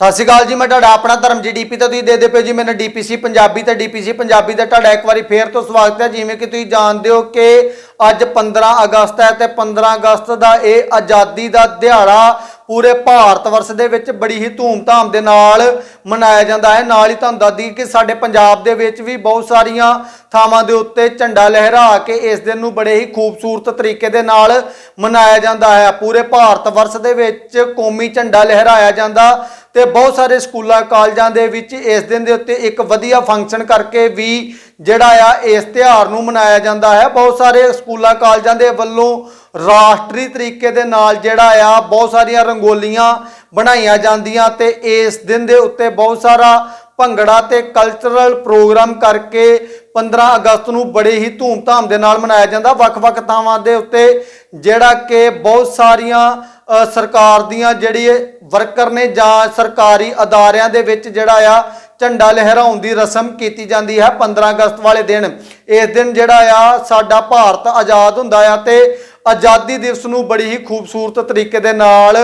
ਸਤਿ ਸ਼੍ਰੀ ਅਕਾਲ ਜੀ, ਮੈਂ ਤੁਹਾਡਾ ਆਪਣਾ ਧਰਮ ਜੀ ਡੀਪੀ ਤੇ ਤੁਸੀਂ ਦੇ ਦੇ ਪਏ ਜੀ, ਮੈਨੂੰ ਡੀਪੀਸੀ ਪੰਜਾਬੀ ਤੇ ਡੀਪੀਸੀ ਪੰਜਾਬੀ ਦਾ ਤੁਹਾਡਾ ਇੱਕ ਵਾਰੀ ਫੇਰ ਤੋਂ ਸਵਾਗਤ ਹੈ। ਜਿਵੇਂ ਕਿ ਤੁਸੀਂ ਜਾਣਦੇ ਹੋ ਕਿ ਅੱਜ 15 ਅਗਸਤ ਹੈ ਤੇ 15 ਅਗਸਤ ਦਾ ਇਹ ਆਜ਼ਾਦੀ ਦਾ ਦਿਹਾੜਾ ਪੂਰੇ ਭਾਰਤ ਵਰਸ਼ ਦੇ ਵਿੱਚ ਬੜੀ ਹੀ ਧੂਮਧਾਮ ਦੇ ਨਾਲ ਮਨਾਇਆ ਜਾਂਦਾ ਹੈ। ਨਾਲ ਹੀ ਤੁਹਾਨੂੰ ਦੱਸਦੀ ਕਿ ਸਾਡੇ ਪੰਜਾਬ ਦੇ ਵਿੱਚ ਵੀ ਬਹੁਤ ਸਾਰੀਆਂ ਥਾਵਾਂ ਦੇ ਉੱਤੇ ਝੰਡਾ ਲਹਿਰਾ ਕੇ ਇਸ ਦਿਨ ਨੂੰ ਬੜੇ ਹੀ ਖੂਬਸੂਰਤ ਤਰੀਕੇ ਦੇ ਨਾਲ ਮਨਾਇਆ ਜਾਂਦਾ ਹੈ। ਪੂਰੇ ਭਾਰਤ ਵਰਸ਼ ਦੇ ਵਿੱਚ ਕੌਮੀ ਝੰਡਾ ਲਹਿਰਾਇਆ ਜਾਂਦਾ ਤੇ ਬਹੁਤ ਸਾਰੇ ਸਕੂਲਾਂ, ਕਾਲਜਾਂ ਦੇ ਵਿੱਚ ਇਸ ਦਿਨ ਦੇ ਉੱਤੇ ਇੱਕ ਵਧੀਆ ਫੰਕਸ਼ਨ ਕਰਕੇ ਵੀ ਜਿਹੜਾ ਆ ਇਸ ਤਿਉਹਾਰ ਨੂੰ ਮਨਾਇਆ ਜਾਂਦਾ ਹੈ। ਬਹੁਤ ਸਾਰੇ ਸਕੂਲਾਂ, ਕਾਲਜਾਂ ਦੇ ਵੱਲੋਂ ਰਾਸ਼ਟਰੀ ਤਰੀਕੇ ਦੇ ਨਾਲ ਜਿਹੜਾ ਆ, ਬਹੁਤ ਸਾਰੀਆਂ ਰੰਗੋਲੀਆਂ ਬਣਾਈਆਂ ਜਾਂਦੀਆਂ ਤੇ ਇਸ ਦਿਨ ਦੇ ਉੱਤੇ ਬਹੁਤ ਸਾਰਾ ਭੰਗੜਾ ਤੇ ਕਲਚਰਲ ਪ੍ਰੋਗਰਾਮ ਕਰਕੇ 15 ਅਗਸਤ ਨੂੰ ਬੜੇ ਹੀ ਧੂਮਧਾਮ ਦੇ ਨਾਲ ਮਨਾਇਆ ਜਾਂਦਾ। ਵੱਖ-ਵੱਖ ਥਾਵਾਂ ਦੇ ਉੱਤੇ ਜਿਹੜਾ ਕਿ ਬਹੁਤ ਸਾਰੀਆਂ ਸਰਕਾਰ ਦੀਆਂ ਜਿਹੜੀ ਵਰਕਰ ਨੇ ਜਾਂ ਸਰਕਾਰੀ ਅਦਾਰਿਆਂ ਦੇ ਵਿੱਚ ਜਿਹੜਾ ਆ, ਝੰਡਾ ਲਹਿਰਾਉਣ ਦੀ ਰਸਮ ਕੀਤੀ ਜਾਂਦੀ ਹੈ 15 ਅਗਸਤ ਵਾਲੇ ਦਿਨ। ਇਸ ਦਿਨ ਜਿਹੜਾ ਆ, ਸਾਡਾ ਭਾਰਤ ਆਜ਼ਾਦ ਹੁੰਦਾ ਆ ਤੇ ਆਜ਼ਾਦੀ ਦਿਵਸ ਨੂੰ ਬੜੀ ਹੀ ਖੂਬਸੂਰਤ ਤਰੀਕੇ ਦੇ ਨਾਲ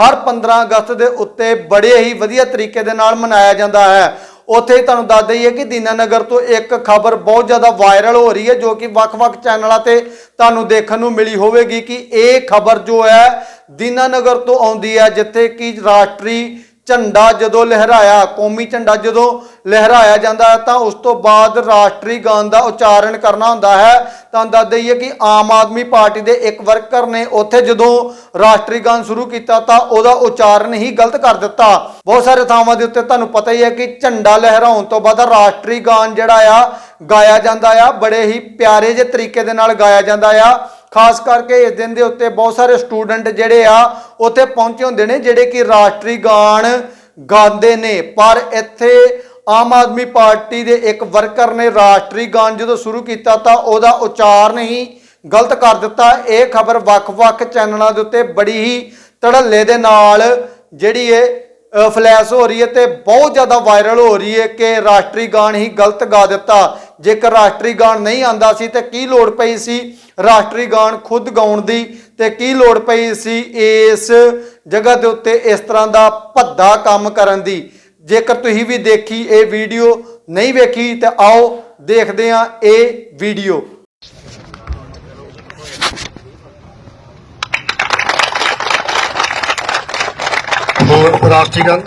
ਹਰ 15 ਅਗਸਤ ਦੇ ਉੱਤੇ ਬੜੇ ਹੀ ਵਧੀਆ ਤਰੀਕੇ ਦੇ ਨਾਲ ਮਨਾਇਆ ਜਾਂਦਾ ਹੈ। ਉੱਥੇ ਹੀ ਤੁਹਾਨੂੰ ਦੱਸ ਦਈਏ ਕਿ ਦੀਨਾਨਗਰ ਤੋਂ ਇੱਕ ਖਬਰ ਬਹੁਤ ਜ਼ਿਆਦਾ ਵਾਇਰਲ ਹੋ ਰਹੀ ਹੈ, ਜੋ ਕਿ ਵੱਖ-ਵੱਖ ਚੈਨਲਾਂ ਤੇ ਤੁਹਾਨੂੰ ਦੇਖਣ ਨੂੰ ਮਿਲੀ ਹੋਵੇਗੀ ਕਿ ਇਹ ਖਬਰ ਜੋ ਹੈ, ਦੀਨਾਨਗਰ ਤੋਂ ਆਉਂਦੀ ਹੈ, ਜਿੱਥੇ ਕਿ ਰਾਸ਼ਟਰੀ ਝੰਡਾ ਜਦੋਂ ਲਹਿਰਾਇਆ, ਕੌਮੀ ਝੰਡਾ ਜਦੋਂ ਲਹਿਰਾਇਆ ਜਾਂਦਾ ਹੈ, ਤਾਂ ਉਸ ਤੋਂ ਬਾਅਦ ਰਾਸ਼ਟਰੀ ਗਾਨ ਦਾ ਉਚਾਰਨ ਕਰਨਾ ਹੁੰਦਾ ਹੈ। ਤਾਂ ਦੱਸ ਦਈਏ ਕਿ ਆਮ ਆਦਮੀ ਪਾਰਟੀ ਦੇ ਇੱਕ ਵਰਕਰ ਨੇ ਉੱਥੇ ਜਦੋਂ ਰਾਸ਼ਟਰੀ ਗਾਨ ਸ਼ੁਰੂ ਕੀਤਾ, ਤਾਂ ਉਹਦਾ ਉਚਾਰਨ ਹੀ ਗਲਤ ਕਰ ਦਿੱਤਾ। ਬਹੁਤ ਸਾਰੇ ਥਾਵਾਂ ਦੇ ਉੱਤੇ ਤੁਹਾਨੂੰ ਪਤਾ ਹੀ ਹੈ ਕਿ ਝੰਡਾ ਲਹਿਰਾਉਣ ਤੋਂ ਬਾਅਦ ਰਾਸ਼ਟਰੀ ਗਾਨ ਜਿਹੜਾ ਆ, ਗਾਇਆ ਜਾਂਦਾ ਆ, ਬੜੇ ਹੀ ਪਿਆਰੇ ਜਿਹੇ ਤਰੀਕੇ ਦੇ ਨਾਲ ਗਾਇਆ ਜਾਂਦਾ ਆ। ਖਾਸ ਕਰਕੇ ਇਸ ਦਿਨ ਦੇ ਉੱਤੇ ਬਹੁਤ ਸਾਰੇ ਸਟੂਡੈਂਟ ਜਿਹੜੇ ਆ, ਉੱਥੇ ਪਹੁੰਚੇ ਹੁੰਦੇ ਨੇ, ਜਿਹੜੇ ਕਿ ਰਾਸ਼ਟਰੀ ਗਾਣ ਗਾਉਂਦੇ ਨੇ। ਪਰ ਇੱਥੇ ਆਮ ਆਦਮੀ ਪਾਰਟੀ ਦੇ ਇੱਕ ਵਰਕਰ ਨੇ ਰਾਸ਼ਟਰੀ ਗਾਣ ਜਦੋਂ ਸ਼ੁਰੂ ਕੀਤਾ ਤਾਂ ਉਹਦਾ ਉਚਾਰਨ ਹੀ ਗਲਤ ਕਰ ਦਿੱਤਾ। ਇਹ ਖਬਰ ਵੱਖ-ਵੱਖ ਚੈਨਲਾਂ ਦੇ ਉੱਤੇ ਬੜੀ ਹੀ ਧੜੱਲੇ ਦੇ ਨਾਲ ਜਿਹੜੀ ਇਹ ਫਲੈਸ਼ ਹੋ ਰਹੀ ਹੈ ਤੇ ਬਹੁਤ ਜ਼ਿਆਦਾ ਵਾਇਰਲ ਹੋ ਰਹੀ ਹੈ ਕਿ ਰਾਸ਼ਟਰੀ ਗਾਣ ਹੀ ਗਲਤ ਗਾ ਦਿੱਤਾ। ਜੇਕਰ ਰਾਸ਼ਟਰੀ ਗਾਣ ਨਹੀਂ ਆਂਦਾ ਸੀ ਤੇ ਕੀ ਲੋੜ ਪਈ ਸੀ? ਰਾਸ਼ਟਰੀ ਗਾਣ ਖੁਦ ਗਾਉਣ ਦੀ ਤੇ ਕੀ ਲੋੜ ਪਈ ਸੀ ਇਸ ਜਗ੍ਹਾ ਦੇ ਉੱਤੇ ਇਸ ਤਰ੍ਹਾਂ ਦਾ ਭੱਦਾ ਕੰਮ ਕਰਨ ਦੀ? ਜੇਕਰ ਤੁਸੀਂ ਵੀ ਦੇਖੀ ਇਹ ਵੀਡੀਓ, ਨਹੀਂ ਵੇਖੀ ਤੇ ਆਓ ਦੇਖਦੇ ਹਾਂ ਇਹ ਵੀਡੀਓ। ਹੋਰ ਰਾਸ਼ਟਰੀਗਨ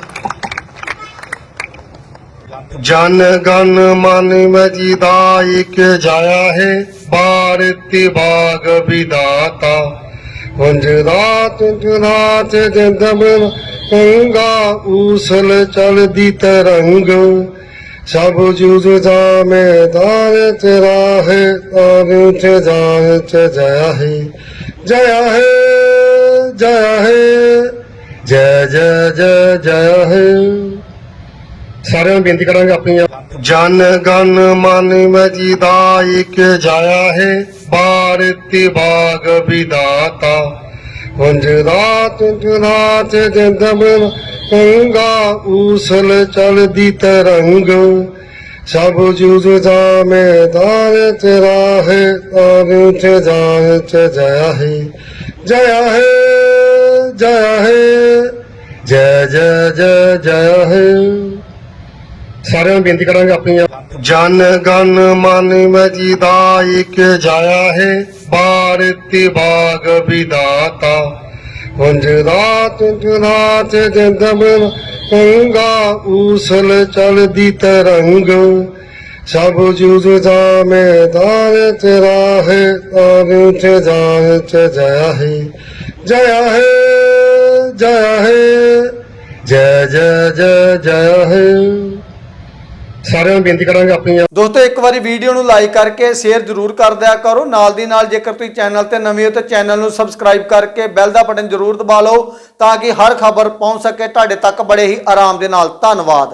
ਜਨ ਗਨ ਮਨ ਮਜੀਦਾ ਇਕ ਜਾਇਆ ਹੈ, ਭਾਰਤੀ ਬਾਗ ਵਿਦਾਤਾ। ਕੁੰਜ ਰਾਤ ਰਾਤ ਜੰਦਮ ਗੰਗਾ ਊਸਲ ਚਲਦੀ ਤਰੰਗ। ਸਭ ਜੁਜ ਜਾ ਮੈਦਾਨ ਤੇਰਾ ਹੈ ਤਾਰ ਉਠ ਜਾਏ ਚ ਜਇਆ ਹੈ। ਜਇਆ ਹੈ ਜਇਆ ਹੈ, ਜੈ ਜੈ ਜੈ ਜੈ ਹੈ। ਸਾਰਿਆਂ ਨੂੰ ਬੇਨਤੀ ਕਰਾਂਗੇ ਆਪਣੀਆਂ। ਜਨ ਗਨ ਮਨ ਮਜੀਦਾ ਇਕ ਜਾਇਆ ਹੈ, ਭਾਰਤੀ ਬਾਗ ਵਿਦਾਤਾ। ਕੁੰਜ ਰਾਤ ਰਾਤ ਜੰਦਮ ਗੰਗਾ ਊਸਲ ਚਲਦੀ ਤਰੰਗ। ਸਭ ਜੁਜ ਜਾ ਮੈਦਾਨ ਤੇਰਾ ਹੈ ਤਾਰ ਉਠ ਜਾਏ ਚ ਜਇਆ ਹੈ। ਜਇਆ ਹੈ ਜਇਆ ਹੈ। ਜੈ ਜੈ ਜੈ ਜੈ ਹੈ ਸਾਰਿਆਂ ਨੂੰ ਬੇਨਤੀ ਕਰਾਂਗੇ ਆਪਣੀਆਂ। ਜਨ ਗਨ ਮਨ ਮਜੀਦਾ ਇਕ ਜਾਇਆ ਹੈ, ਭਾਰਤੀ ਬਾਗ ਵਿਦਾਤਾ। ਕੁੰਜ ਰਾਤ ਰਾਤ ਜੰਦਮ ਗੰਗਾ ਊਸਲ ਚਲਦੀ ਤਰੰਗ। ਸਭ ਜੁਜ ਜਾ ਮੈਦਾਨ ਤੇਰਾ ਹੈ ਤਾਰ ਉਠ ਜਾਏ ਚ ਜਇਆ ਹੈ। ਜਇਆ ਹੈ ਜਇਆ ਹੈ, ਜੈ ਜੈ ਜੈ ਜੈ ਹੈ। ਸਾਰਿਆਂ ਨੂੰ ਬੇਨਤੀ ਕਰਾਂਗੇ ਆਪਣੀ ਦੋਸਤੋ, ਇੱਕ ਵਾਰੀ ਵੀਡੀਓ ਨੂੰ ਲਾਈਕ ਕਰਕੇ ਸ਼ੇਅਰ ਜ਼ਰੂਰ ਕਰ ਦਿਆ ਕਰੋ। ਨਾਲ ਦੀ ਨਾਲ ਜੇਕਰ ਤੁਸੀਂ ਚੈਨਲ ਤੇ ਨਵੇਂ ਹੋ, ਤਾਂ ਚੈਨਲ ਨੂੰ ਸਬਸਕ੍ਰਾਈਬ ਕਰਕੇ ਬੈਲ ਦਾ ਬਟਨ ਜ਼ਰੂਰ ਦਬਾ ਲਓ, ਤਾਂ ਕਿ ਹਰ ਖਬਰ ਪਹੁੰਚ ਸਕੇ। ਤੁਹਾਡੇ ਤੱਕ ਬੜੇ ਹੀ ਆਰਾਮ ਦੇ ਨਾਲ। ਧੰਨਵਾਦ।